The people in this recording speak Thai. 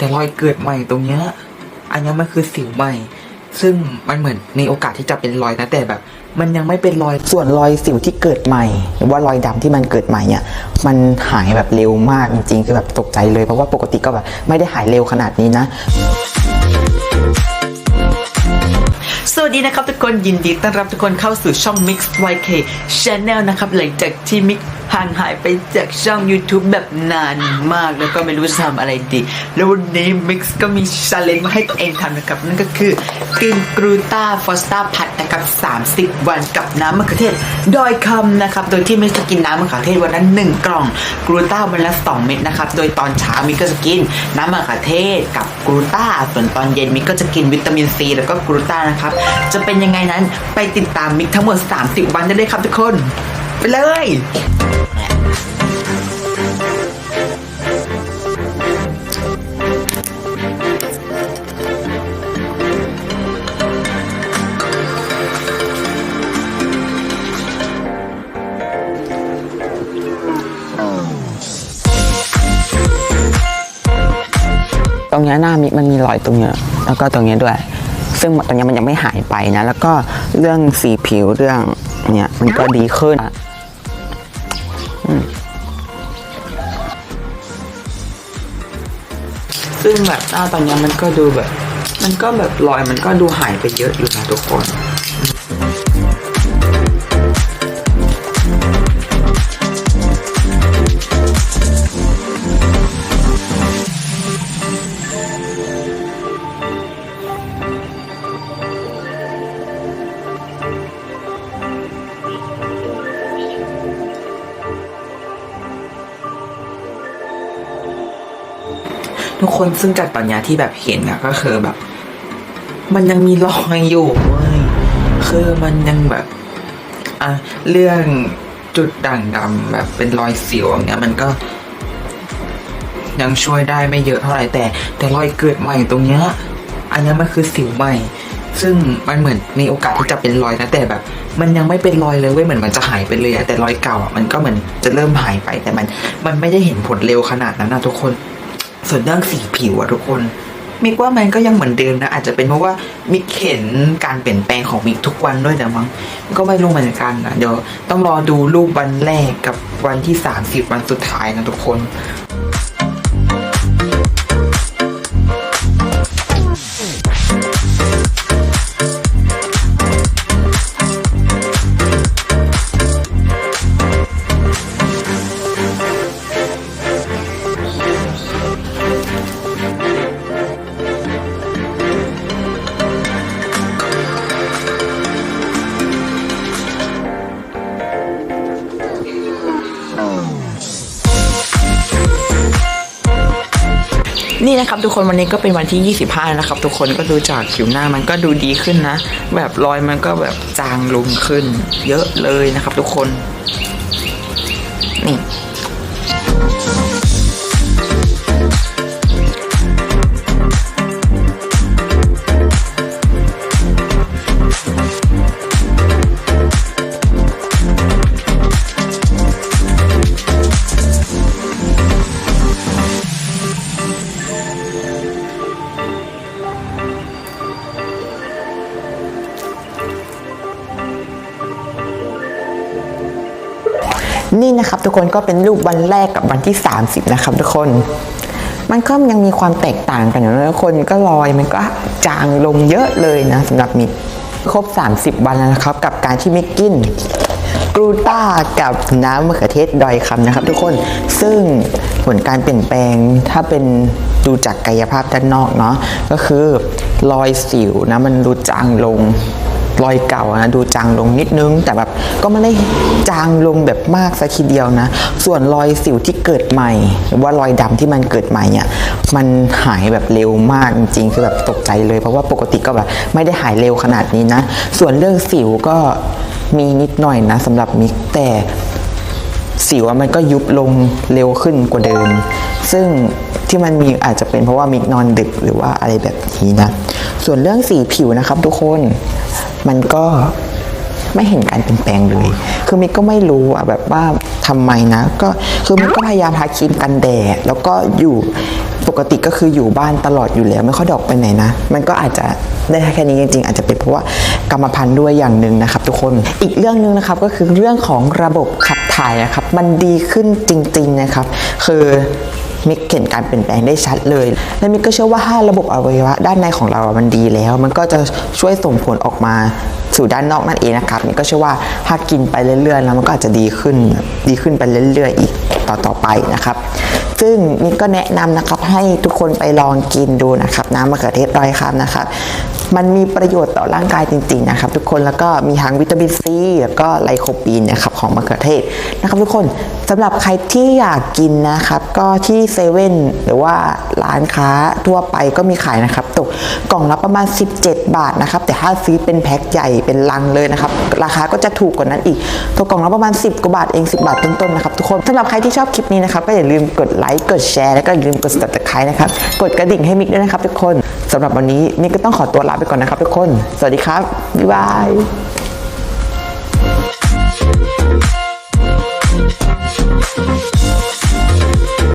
แต่รอยเกิดใหม่ตรงเนี้ยอันเนี้ยมันคือสิวใหม่ ซึ่งมันเหมือนในโอกาสที่จะเป็นรอยนะแต่แบบ มันยังไม่เป็นรอยส่วนรอยสิวที่เกิดใหม่ หรือว่ารอยดำที่มันเกิดใหม่เนี่ย มันหายแบบเร็วมากจริงๆคือแบบตกใจเลยเพราะว่าปกติก็แบบไม่ได้หายเร็วขนาดนี้นะสวัสดีนะครับทุกคนยินดีต้อนรับทุกคนเข้าสู่ช่อง Mix YK Channel นะครับหลังจากที่มิก ห่างหายไปจากช่อง YouTube แบบนานมากแล้วก็ไม่รู้จะทำอะไรดี แล้ววันนี้มิกก็มีชาเลนจ์มาให้ตัวเองทำนะครับ นั่นก็คือกินกรูต้าฟอสตาผัดนะครับ30 วันกับน้ำมะเขือเทศดอยคำนะครับ โดยที่มิกจะกินน้ำมะเขือเทศวันนั้น1กล่องกรูต้าวันละ2เม็ดนะครับ โดยตอนเช้ามิกก็จะกินน้ำมะเขือเทศกับกรูต้าส่วนตอนเย็นมิกก็จะกินวิตามินซีแล้วก็กรูต้านะครับจะเป็นยังไงนั้นไปติดตามมิกทั้งหมด 30 วันได้เลยครับทุกคน ไปเลย ตรงเนี้ยหน้ามิมันมีรอยตรงเนี้ยแล้วก็ตรงเนี้ยด้วย ซึ่งตรงเนี้ยมันยังไม่หายไปนะ แล้วก็เรื่องสีผิวเรื่องเนี่ยมันก็ดีขึ้น ซึ่งแบบหน้าตอนนี้มันก็ดูแบบ มันก็แบบรอยมันก็ดูหายไปเยอะอยู่นะทุกคน ทุกคนซึ่งจากตอนนี้ที่แบบเห็นอะก็คือแบบ มันยังมีรอยอยู่เว้ยคือมันยังแบบอะเรื่องจุดด่างดำแบบเป็นรอยสิวอย่างเงี้ย มันก็ ยังช่วยได้ไม่เยอะเท่าไหร่แต่ แต่รอยเกิดใหม่ตรงเนี้ยอันนี้มันคือสิวใหม่ ซึ่งมันเหมือนในโอกาสที่จะเป็นรอยนะแต่แบบ มันยังไม่เป็นรอยเลยเว้ยเหมือนมันจะหายไปเลยแต่รอยเก่าอะมันก็เหมือนจะเริ่มหายไปแต่มัน มันไม่ได้เห็นผลเร็วขนาดนั้นนะทุกคน ส่วนเรื่องสีผิวอะทุกคน มิกว่ามันก็ยังเหมือนเดิมนะ อาจจะเป็นเพราะว่ามิกเห็นการเปลี่ยนแปลงของมิกทุกวันด้วยแต่มั้งก็ไม่รู้เหมือนกันนะเดี๋ยวต้องรอดูรูปวันแรกกับวันที่สามสิบวันสุดท้ายนะทุกคน นี่นะครับทุกคนวันนี้ก็เป็นวันที่ 25 นะครับ ทุกคนก็ดูจากผิวหน้ามันก็ดูดีขึ้นนะ แบบรอยมันก็แบบจางลงขึ้น เยอะเลยนะครับ ทุกคนนี่ นี่นะครับทุกคนก็เป็นรูปวันแรกกับวันที่ 30 นะครับทุกคน มันก็ยังมีความแตกต่างกันอยู่นะทุกคนก็รอยมันก็จางลงเยอะเลยนะสำหรับมิกครบ 30 วันแล้วนะครับ กับการที่มิกกินกรูต้ากับน้ำมะเขือเทศดอยคำนะครับ ทุกคนซึ่งผลการเปลี่ยนแปลงถ้าเป็นดูจากกายภาพด้านนอกเนาะก็คือรอยสิวนะมันดูจางลง รอยเก่านะดูจางลงนิดนึง แต่แบบก็ไม่ได้จางลงแบบมากสักทีเดียวนะ ส่วนรอยสิวที่เกิดใหม่ หรือว่ารอยดำที่มันเกิดใหม่เนี่ยมันหายแบบเร็วมากจริงๆคือแบบตกใจเลย เพราะว่าปกติก็แบบไม่ได้หายเร็วขนาดนี้นะ ส่วนเรื่องสิวก็มีนิดหน่อยนะสำหรับมิกแต่ สิวมันก็ยุบลงเร็วขึ้นกว่าเดิม ซึ่งที่มันมีอาจจะเป็นเพราะว่ามิกนอนดึกหรือว่าอะไรแบบนี้นะ ส่วนเรื่องสีผิวนะครับทุกคนมันก็ไม่เห็นการเปลี่ยนแปลงเลย คือมิกก็ไม่รู้อะแบบว่าทำไมนะ ก็คือมิกก็พยายามทาครีมกันแดด แล้วก็อยู่ปกติก็คืออยู่บ้านตลอดอยู่แล้ว ไม่ค่อยดออกไปไหนนะ มันก็อาจจะได้แค่นี้จริงๆ อาจจะเป็นเพราะว่ากรรมพันธุ์ด้วยอย่างหนึ่งนะครับ ทุกคน อีกเรื่องหนึ่งนะครับก็คือเรื่องของระบบขับายนะครับ มันดีขึ้นจริง ๆนะครับ คือมิกเห็นการเปลี่ยนแปลงได้ชัดเลย และมิกก็เชื่อว่าถ้าระบบอวัยวะด้านในของเรา มันดีแล้ว มันก็จะช่วยส่งผลออกมาสู่ด้านนอกนั่นเองนะครับมิกก็เชื่อว่าถ้ากินไปเรื่อยๆแล้วมันก็อาจจะดีขึ้น ดีขึ้นไปเรื่อยๆอีกต่อๆไปนะครับ ซึ่งมิกก็แนะนำนะครับให้ทุกคนไปลองกินดูนะครับน้ำมะเขือเทศร้อยคำนะครับ มันมีประโยชน์ต่อร่างกายจริงๆนะครับทุกคนแล้วก็มีทั้งวิตามินซีแล้วก็ไลโคปีนนะครับของมะเขือเทศนะครับทุกคนสำหรับใครที่อยากกินนะครับก็ที่เซเว่นหรือว่าร้านค้าทั่วไปก็มีขายนะครับตกกล่องละประมาณ 17 บาทนะครับแต่ถ้าซื้อเป็นแพ็คใหญ่เป็นลังเลยนะครับราคาก็จะถูกกว่านั้นอีกตัวกล่องละประมาณ 10กว่าบาทเอง 10 บาทต้นๆนะครับทุกคนสำหรับใครที่ชอบคลิปนี้นะครับก็อย่าลืมกดไลค์กดแชร์แล้วก็อย่าลืมกด subscribe นะครับกดกระดิ่งให้มิกด้วยนะครับทุกคน สำหรับวันนี้มิกก็ต้องขอตัวลาไปก่อนนะครับทุกคน สวัสดีครับ บ๊ายบาย